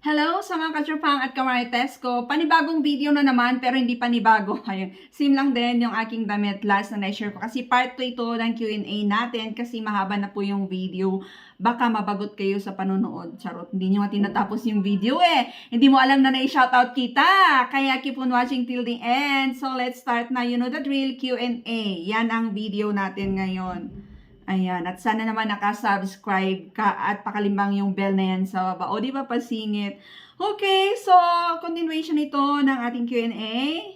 Hello sa mga kachupang at kamarites ko. Panibagong video na naman pero hindi panibago. Ayun. Same lang din yung aking damit last na na-share ko. Kasi part 2 ito ng Q&A natin kasi mahaba na po yung video. Baka mabagot kayo sa panonood. Charot. Hindi nyo nga tinatapos yung video eh. Hindi mo alam na na-shoutout kita. Kaya keep on watching till the end. So let's start na. You know the drill Q&A. Yan ang video natin ngayon. Ayan, at sana naman nakasubscribe ka at pakalimbang yung bell na yan sa baba. O, di ba pasingit? Okay, so, continuation ito ng ating Q&A.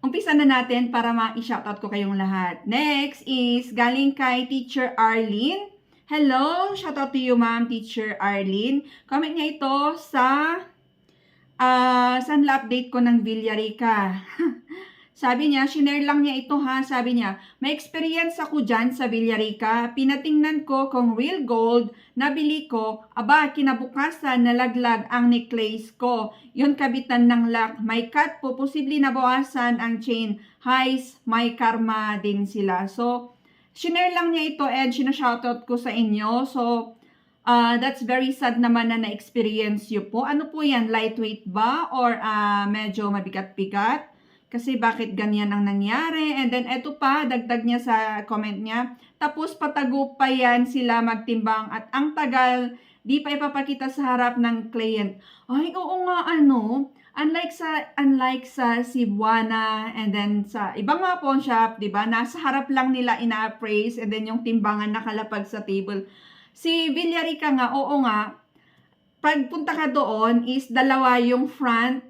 Umpisa na natin para ma-shoutout ko kayong lahat. Next is galing kay Teacher Arlene. Hello, shoutout to you, ma'am, Teacher Arlene. Comment niya ito sa uh, Sanla update ko ng Villarica. Sabi niya, shinare lang niya ito ha. Sabi niya, may experience ako dyan sa Villarica. Pinatingnan ko kung real gold, nabili ko, aba, kinabukasan, nalaglag ang necklace ko. Yun kabitan ng lock. May cut po, posibleng nabawasan ang chain. Highs, may karma din sila. So, shinare lang niya ito and sinashoutout ko sa inyo. So, uh, that's very sad naman na na-experience yun po. Ano po yan? Lightweight ba? Or uh, medyo mabigat-bigat? Kasi bakit ganyan ang nangyari? And then eto pa, dagdag niya sa comment niya. Tapos patago pa yan sila magtimbang at ang tagal, di pa ipapakita sa harap ng client. Ay, oo nga ano, unlike sa unlike sa Cebuana and then sa ibang mga pawn shop, 'di ba? Nasa harap lang nila ina-appraise and then yung timbangan nakalapag sa table. Si Villarica nga, oo nga, pagpunta ka doon is dalawa yung front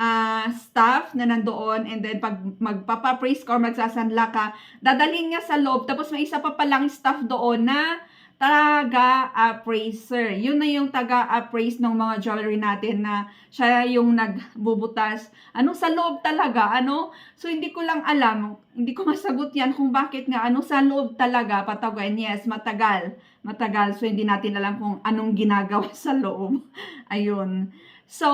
uh, staff na nandoon and then pag magpapa-praise ka or magsasanla ka, dadalhin niya sa loob tapos may isa pa palang staff doon na taga-appraiser. Yun na yung taga-appraise ng mga jewelry natin na siya yung nagbubutas. Ano sa loob talaga, ano? So hindi ko lang alam, hindi ko masagot yan kung bakit nga ano sa loob talaga patagan. Yes, matagal. Matagal. So hindi natin alam kung anong ginagawa sa loob. Ayun. So,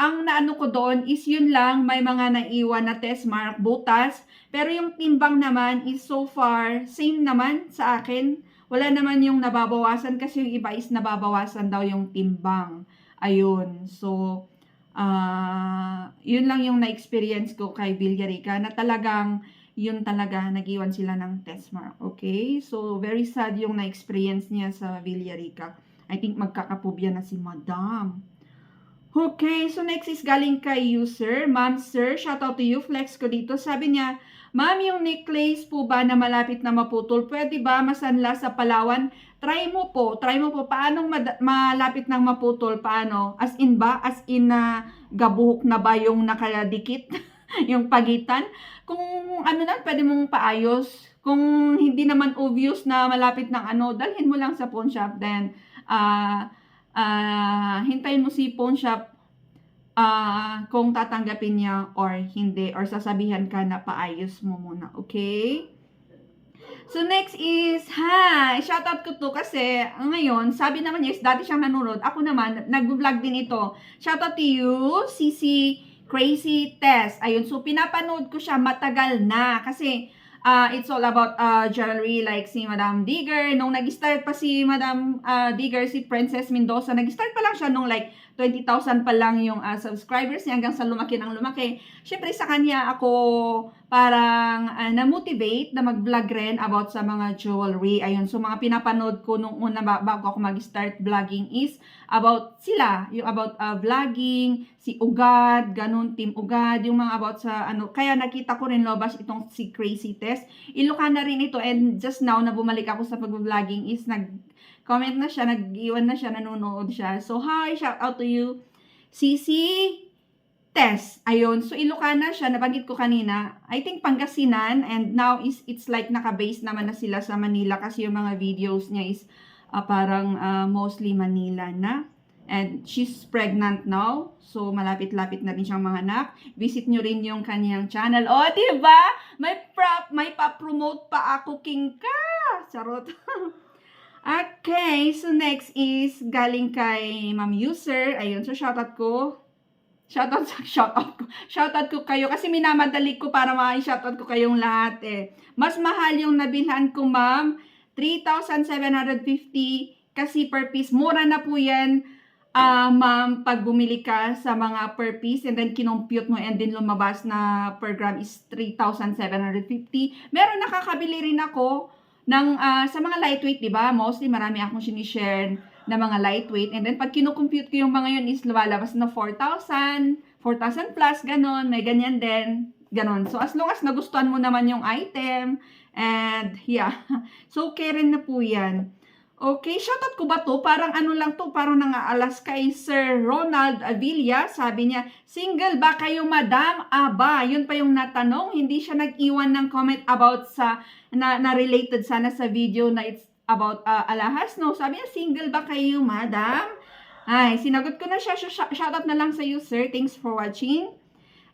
ang naano ko doon is yun lang, may mga naiwan na test mark, butas. Pero yung timbang naman is so far, same naman sa akin. Wala naman yung nababawasan kasi yung iba is nababawasan daw yung timbang. Ayun. So, uh, yun lang yung na-experience ko kay Villarica na talagang yun talaga, nag-iwan sila ng test mark. Okay? So, very sad yung na-experience niya sa Villarica. I think magkakapubya na si Madam. Okay, so next is galing kay user. Ma'am, sir, shout out to you. Flex ko dito. Sabi niya, Ma'am, yung necklace po ba na malapit na maputol, pwede ba masanla sa Palawan? Try mo po, try mo po. Paano malapit nang maputol? Paano? As in ba? As in na uh, gabuhok na ba yung nakadikit? yung pagitan? Kung ano na, pwede mong paayos. Kung hindi naman obvious na malapit ng ano, dalhin mo lang sa pawn shop. Then, ah, uh, uh, hintayin mo si pawn shop uh, kung tatanggapin niya or hindi or sasabihan ka na paayos mo muna, okay? So next is, hi, shoutout ko to kasi ngayon, sabi naman niya is dati siyang nanonood. Ako naman, nag-vlog din ito. Shoutout to you, CC Crazy Test. Ayun, so pinapanood ko siya matagal na kasi uh, it's all about uh, jewelry like si Madam Digger. Nung nag-start pa si Madam uh, Digger, si Princess Mendoza, nag-start pa lang siya nung like 20,000 pa lang yung uh, subscribers niya hanggang sa lumaki ng lumaki. Siyempre sa kanya ako parang uh, na-motivate na mag-vlog rin about sa mga jewelry. Ayun, so mga pinapanood ko nung una bago ako mag-start vlogging is about sila, yung about uh, vlogging, si Ugad, ganun, Team Ugad, yung mga about sa ano. Kaya nakita ko rin lobas itong si Crazy Test. Ilocana rin ito and just now na bumalik ako sa pag-vlogging is nag comment na siya, nag-iwan na siya, nanonood siya. So, hi, shout out to you. CC Tess. Ayun. So, Ilocana siya. Nabanggit ko kanina. I think Pangasinan. And now, is it's like naka-base naman na sila sa Manila. Kasi yung mga videos niya is uh, parang uh, mostly Manila na. And she's pregnant now. So, malapit-lapit na rin siyang mga anak. Visit nyo rin yung kanyang channel. O, oh, diba? May, prop, may pa-promote pa ako, King ka! Charot. Okay, so next is galing kay Ma'am User. Ayun, so shoutout ko. Shoutout, shoutout ko. Shoutout ko kayo kasi minamadali ko para ma-shoutout ko kayong lahat eh. Mas mahal yung nabilhan ko, Ma'am. 3,750 kasi per piece. Mura na po yan. ah ma'am, pag bumili ka sa mga per piece and then kinompute mo and then lumabas na per gram is 3,750. Meron nakakabili rin ako ng ah, sa mga lightweight, 'di ba? Mostly marami akong sinishare na mga lightweight and then pag kino-compute ko yung mga yun is lumalabas na 4,000, 4,000 plus ganon, may ganyan din. Ganon. So as long as nagustuhan mo naman yung item and yeah. So okay na po 'yan. Okay, shoutout ko ba to? Parang ano lang to, parang nangaalas kay Sir Ronald Avilla. Sabi niya, single ba kayo madam? Aba, yun pa yung natanong. Hindi siya nag-iwan ng comment about sa, na, na related sana sa video na it's about uh, alahas. No, sabi niya, single ba kayo madam? Ay, sinagot ko na siya. Sh- Shoutout na lang sa you, sir. Thanks for watching.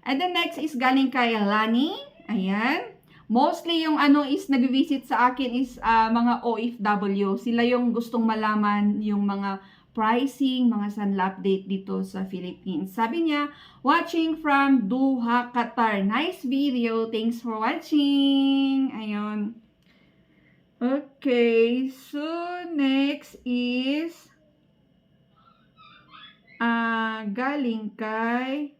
And the next is galing kay Lani. Ayan. Mostly yung ano is nag-visit sa akin is ah, mga OFW. Sila yung gustong malaman yung mga pricing, mga sunla update dito sa Philippines. Sabi niya, watching from Doha, Qatar. Nice video. Thanks for watching. Ayun. Okay, so next is ah galing kay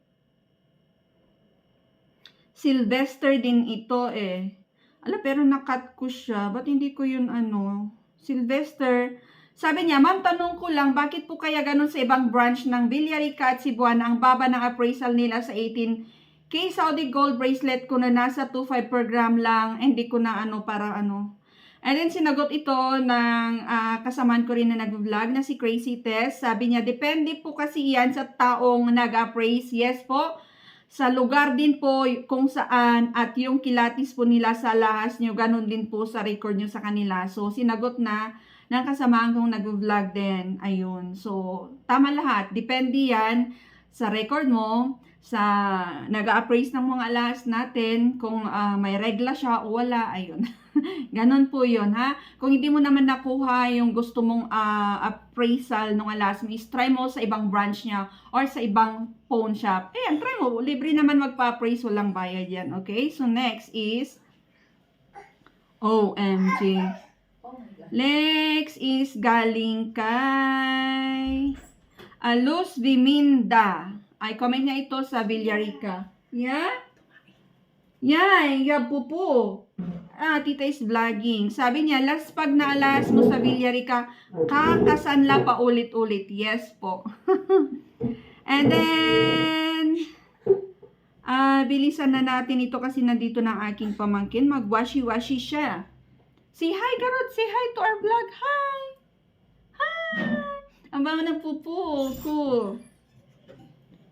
Sylvester din ito eh. Ala, pero nakat ko siya. Ba't hindi ko yun ano? Sylvester. Sabi niya, ma'am, tanong ko lang, bakit po kaya ganun sa ibang branch ng Villarica at Cebuana ang baba ng appraisal nila sa 18K Saudi gold bracelet ko na nasa 2.5 per gram lang, hindi ko na ano, para ano. And then sinagot ito ng ah, kasamaan ko rin na nag-vlog na si Crazy Tess. Sabi niya, depende po kasi yan sa taong nag-appraise. Yes po, sa lugar din po kung saan at yung kilatis po nila sa lahas nyo, ganun din po sa record nyo sa kanila. So, sinagot na ng kasamaan kong nag-vlog din. Ayun. So, tama lahat. Depende yan sa record mo, sa nag-appraise ng mga lahas natin, kung ah, may regla siya o wala. Ayun. Ganon po yun, ha? Kung hindi mo naman nakuha yung gusto mong ah, appraisal ng alas mo, is try mo sa ibang branch niya or sa ibang phone shop. Ayan, try mo. Libre naman magpa-appraise, walang bayad yan. Okay? So, next is OMG. Next is galing kay Alus Viminda. Ay, comment niya ito sa Villarica. Yeah? Yeah, pupo. Ah, tita is vlogging. Sabi niya, last pag naalas mo sa Villarica, kakasanla pa ulit-ulit. Yes po. And then, ah, bilisan na natin ito kasi nandito ng aking pamangkin. Mag-washi-washi siya. Say hi, Garot. Say hi to our vlog. Hi! Hi! Ang bango ng pupo ko.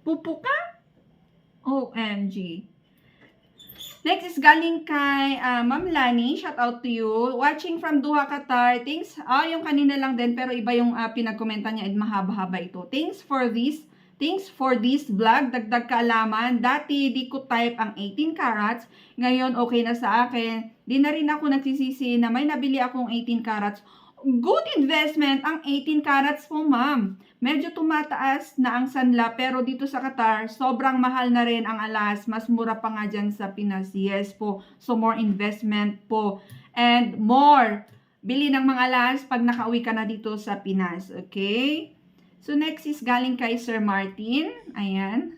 Pupo ka? OMG. Next is galing kay ah, Ma'am Lani. Shout out to you. Watching from Doha, Qatar. Thanks. Ah, yung kanina lang din pero iba yung uh, pinagkomenta niya at mahaba-haba ito. Thanks for this. Thanks for this vlog. Dagdag kaalaman. Dati di ko type ang 18 carats. Ngayon okay na sa akin. Di na rin ako nagsisisi na may nabili akong 18 carats. Good investment ang 18 carats po, ma'am. Medyo tumataas na ang sanla pero dito sa Qatar, sobrang mahal na rin ang alas. Mas mura pa nga dyan sa Pinas. Yes po. So more investment po. And more. Bili ng mga alas pag nakauwi ka na dito sa Pinas. Okay? So next is galing kay Sir Martin. Ayan.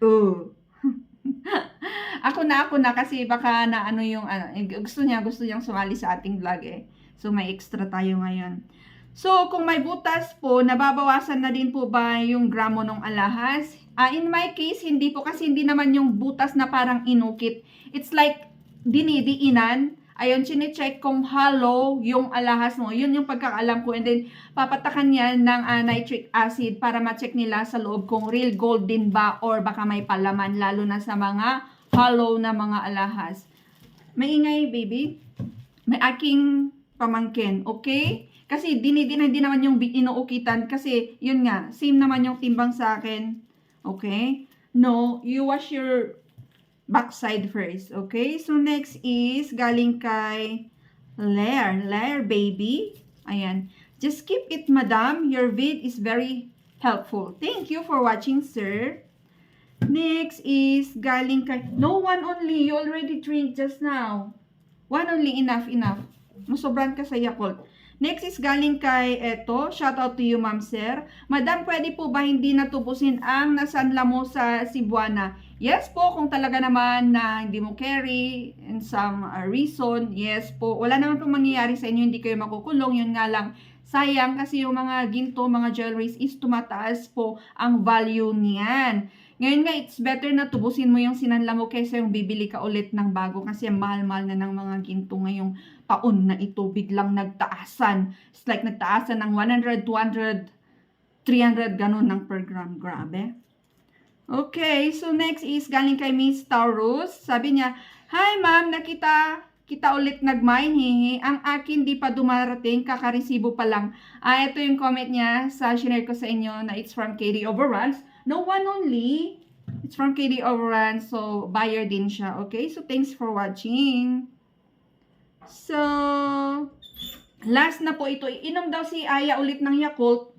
Oh. ako na ako na kasi baka na ano yung ano, gusto niya gusto niyang sumali sa ating vlog eh. So may extra tayo ngayon. So kung may butas po, nababawasan na din po ba yung gramo ng alahas? Ah, in my case, hindi po kasi hindi naman yung butas na parang inukit. It's like dinidiinan. Ayun, chinecheck kung hollow yung alahas mo. Yun yung pagkakaalam ko. And then, papatakan yan ng ah, nitric acid para ma-check nila sa loob kung real gold din ba or baka may palaman, lalo na sa mga hollow na mga alahas. Maingay, baby. May aking pamangkin, okay? Kasi dinidinay din naman yung inuukitan kasi yun nga, same naman yung timbang sa akin. Okay? No, you wash your backside first. Okay? So next is galing kay Lair. Lair baby. Ayan. Just keep it, madam. Your vid is very helpful. Thank you for watching, sir. Next is galing kay... No, one only. You already drink just now. One only. Enough, enough. Masobran ka sa Yakult. Next is galing kay eto. Shout out to you, Ma'am Sir. Madam, pwede po ba hindi natubusin ang nasanla mo sa Cebuana? Yes po, kung talaga naman na hindi mo carry and some uh, reason, yes po. Wala naman pong mangyayari sa inyo, hindi kayo makukulong. Yun nga lang, sayang kasi yung mga ginto, mga jewelries is tumataas po ang value niyan. Ngayon nga, it's better na tubusin mo yung sinanla mo kaysa yung bibili ka ulit ng bago kasi mahal-mahal na ng mga ginto ngayong taon na ito biglang nagtaasan. It's like nagtaasan ng 100, 200, 300 ganun ng per gram. Grabe. Okay, so next is galing kay Miss Taurus. Sabi niya, Hi ma'am, nakita kita ulit nag-mine hihi. Ang akin di pa dumarating, kakaresibo pa lang. Ah, ito yung comment niya sa share ko sa inyo na it's from KD Overruns. No one only. It's from KD Overruns, so buyer din siya. Okay, so thanks for watching. So, last na po ito. Inom daw si Aya ulit ng Yakult.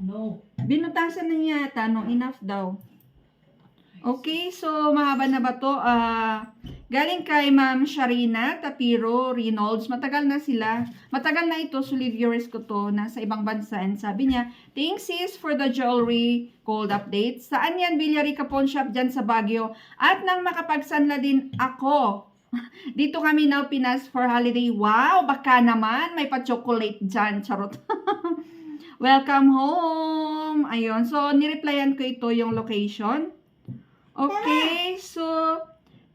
No. Binutasan na niya yata, no? Enough daw. Okay, so mahaba na ba to? Ah, galing kay Ma'am Sharina Tapiro Reynolds. Matagal na sila. Matagal na ito, solid viewers ko to, nasa ibang bansa. And sabi niya, thanks sis for the jewelry gold update. Saan yan, Villarica Pawn Shop dyan sa Baguio? At nang makapagsanla din ako. Dito kami now Pinas for holiday. Wow, baka naman may pa-chocolate dyan. Charot. Welcome home! Ayun. So, nireplyan ko ito yung location. Okay. So,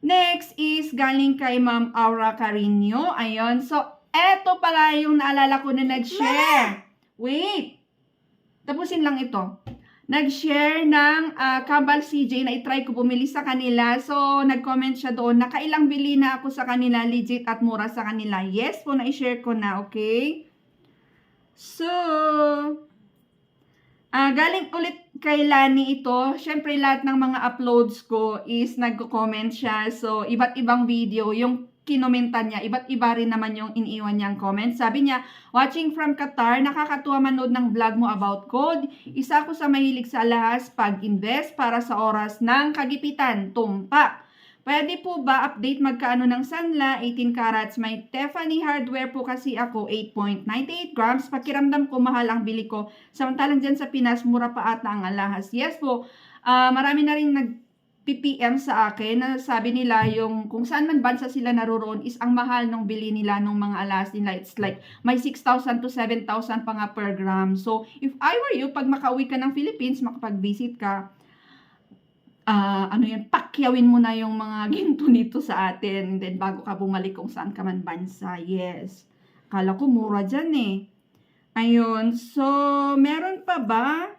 next is galing kay Ma'am Aura Carino. Ayun. So, eto pala yung naalala ko na nag-share. Wait! Tapusin lang ito. Nag-share ng ah, Kabal CJ na itry ko bumili sa kanila. So, nag-comment siya doon na kailang bili na ako sa kanila, legit at mura sa kanila. Yes po, na-share ko na, okay? So, ah galing ulit kay Lani ito. Siyempre, lahat ng mga uploads ko is nagko-comment siya. So, iba't ibang video yung kinomentan niya. Iba't iba rin naman yung iniiwan niyang comment. Sabi niya, watching from Qatar, nakakatuwa manood ng vlog mo about gold. Isa ko sa mahilig sa alahas pag-invest para sa oras ng kagipitan, tumpak. Pwede po ba update magkaano ng sanla? 18 carats. May Tiffany hardware po kasi ako, 8.98 grams. Pakiramdam ko mahal ang bili ko. Samantalang dyan sa Pinas, mura pa ata ang alahas. Yes po, ah, marami na rin nag PPM sa akin na sabi nila yung kung saan man bansa sila naroroon is ang mahal ng bili nila ng mga alas nila. It's like may 6,000 to 7,000 pa nga per gram. So, if I were you, pag makauwi ka ng Philippines, makapag-visit ka, ah ano yan, pakyawin mo na yung mga ginto nito sa atin. Then, bago ka bumalik kung saan ka man bansa. Yes. Kala ko mura dyan eh. Ayun. So, meron pa ba?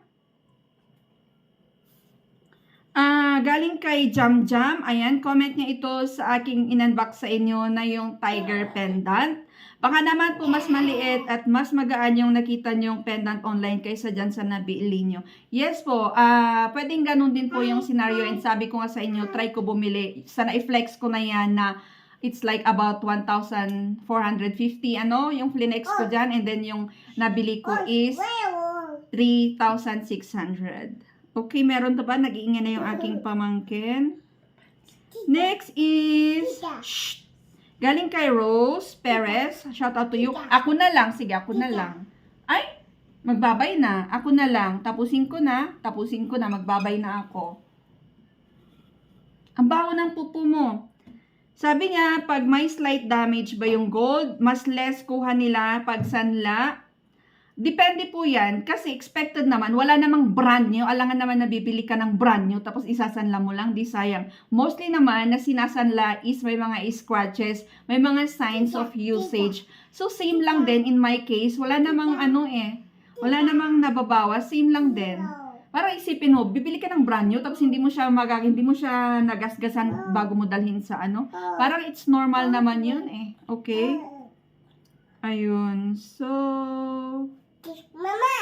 Ah, galing kay Jam Jam. Ayan, comment niya ito sa aking in-unbox sa inyo na yung tiger pendant. Baka naman po mas maliit at mas magaan yung nakita niyong pendant online kaysa dyan sa nabili niyo. Yes po, ah pwedeng ganun din po yung scenario and sabi ko nga sa inyo, try ko bumili. Sana i-flex ko na yan na it's like about 1,450 ano, yung flinex ko dyan and then yung nabili ko is 3,600. Okay, meron to ba? Nag-iingay na yung aking pamangkin. Next is... Shh! Galing kay Rose Perez. Shout out to you. Ako na lang. Sige, ako na lang. Ay! Magbabay na. Ako na lang. Tapusin ko na. Tapusin ko na. Magbabay na ako. Ang baho ng pupo mo. Sabi niya, pag may slight damage ba yung gold, mas less kuha nila pag sanla. Depende po yan. Kasi expected naman, wala namang brand new. Alangan naman na bibili ka ng brand new, tapos isasanla mo lang, di sayang. Mostly naman, na sinasanla is may mga scratches, may mga signs of usage. So, same lang din in my case. Wala namang ano eh. Wala namang nababawas. Same lang din. Para isipin mo, bibili ka ng brand new, tapos hindi mo siya magag, hindi mo siya nagasgasan bago mo dalhin sa ano. Parang it's normal naman yun eh. Okay? Ayun. So, Mama!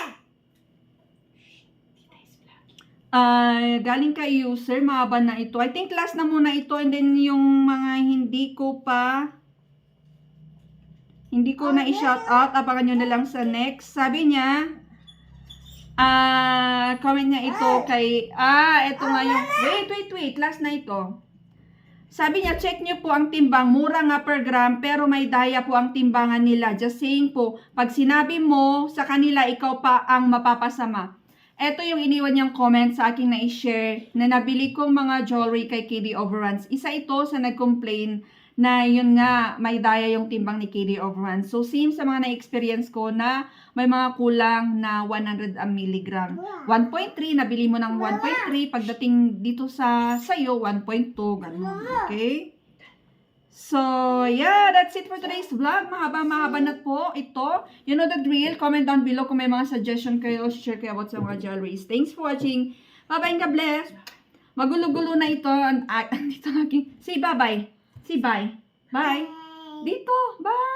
Ah, galing kay user, mahaba na ito. I think last na muna ito and then yung mga hindi ko pa hindi ko na i-shout out. Abangan nyo na lang sa next. Sabi niya, ah, comment niya ito kay, ah, ito nga yung, wait, wait, wait, last na ito. Sabi niya, check niyo po ang timbang. Mura nga per gram, pero may daya po ang timbangan nila. Just saying po, pag sinabi mo sa kanila, ikaw pa ang mapapasama. Ito yung iniwan niyang comment sa aking na-share na nabili kong mga jewelry kay KD Overruns. Isa ito sa nag-complain na yun nga, may daya yung timbang ni KD Overruns. So, same sa mga na-experience ko na may mga kulang na 100 ang milligram. 1.3, nabili mo ng 1.3. Pagdating dito sa sayo, 1.2. Ganun. Okay? So, yeah, that's it for today's vlog. Mahaba-mahaba na po ito. You know the drill. Comment down below kung may mga suggestion kayo, share kayo about sa mga jewelries. Thanks for watching. Bye-bye and God bless. Magulo-gulo na ito. An- ah, Andito ang aking... Say bye-bye. Say bye. Bye. Dito. Bye.